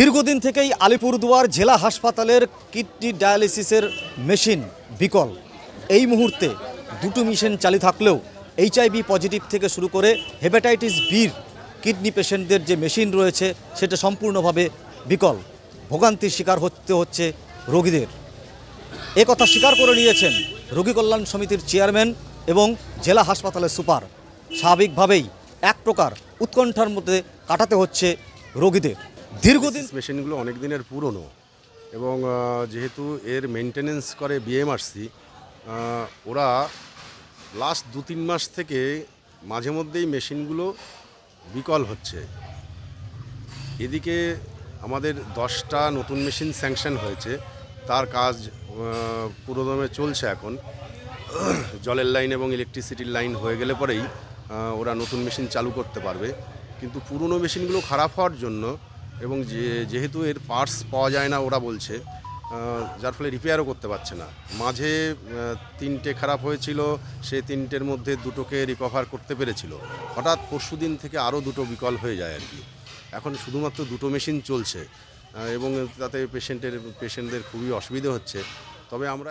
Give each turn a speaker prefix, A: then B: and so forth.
A: দীর্ঘদিন থেকেই আলিপুরদুয়ার জেলা হাসপাতালের কিডনি ডায়ালিসিসের মেশিন বিকল। এই মুহূর্তে দুটো মেশিন চালু থাকলেও এইচআইভি পজিটিভ থেকে শুরু করে হেপাটাইটিস বির কিডনি পেশেন্টদের যে মেশিন রয়েছে, সেটা সম্পূর্ণভাবে বিকল। ভোগান্তির শিকার হতে হচ্ছে রোগীদের। এ কথা স্বীকার করে নিয়েছেন রোগী কল্যাণ সমিতির চেয়ারম্যান এবং জেলা হাসপাতালের সুপার। স্বাভাবিকভাবেই এক প্রকার উৎকণ্ঠার মধ্যে কাটাতে হচ্ছে রোগীদের। দীর্ঘদিন
B: মেশিনগুলো অনেক দিনের পুরনো এবং যেহেতু এর মেনটেনেন্স করে বিএমআরসি ওরা লাস্ট দু তিন মাস থেকে মাঝে মধ্যেই মেশিনগুলো বিকল হচ্ছে। এদিকে আমাদের দশটা নতুন মেশিন স্যাংশন হয়েছে। তার কাজ পুরোদমে চলছে এখন। জলের লাইন এবং ইলেকট্রিসিটির লাইন হয়ে গেলে পরেই ওরা নতুন মেশিন চালু করতে পারবে। কিন্তু পুরনো মেশিনগুলো খারাপ হওয়ার জন্য এবং যে, যেহেতু এর পার্টস পাওয়া যায় না ওরা বলছে যার ফলে রিপেয়ারও করতে পারছে না। মাঝে তিনটে খারাপ হয়েছিল, সে তিনটের মধ্যে দুটোকে রিকভার করতে পেরেছিল। হঠাৎ পরশু দিন থেকে আরও দুটো বিকল হয়ে যায় আর কি। এখন শুধুমাত্র দুটো মেশিন চলছে এবং তাতে পেশেন্টের পেশেন্টদের খুবই অসুবিধে হচ্ছে। তবে আমরা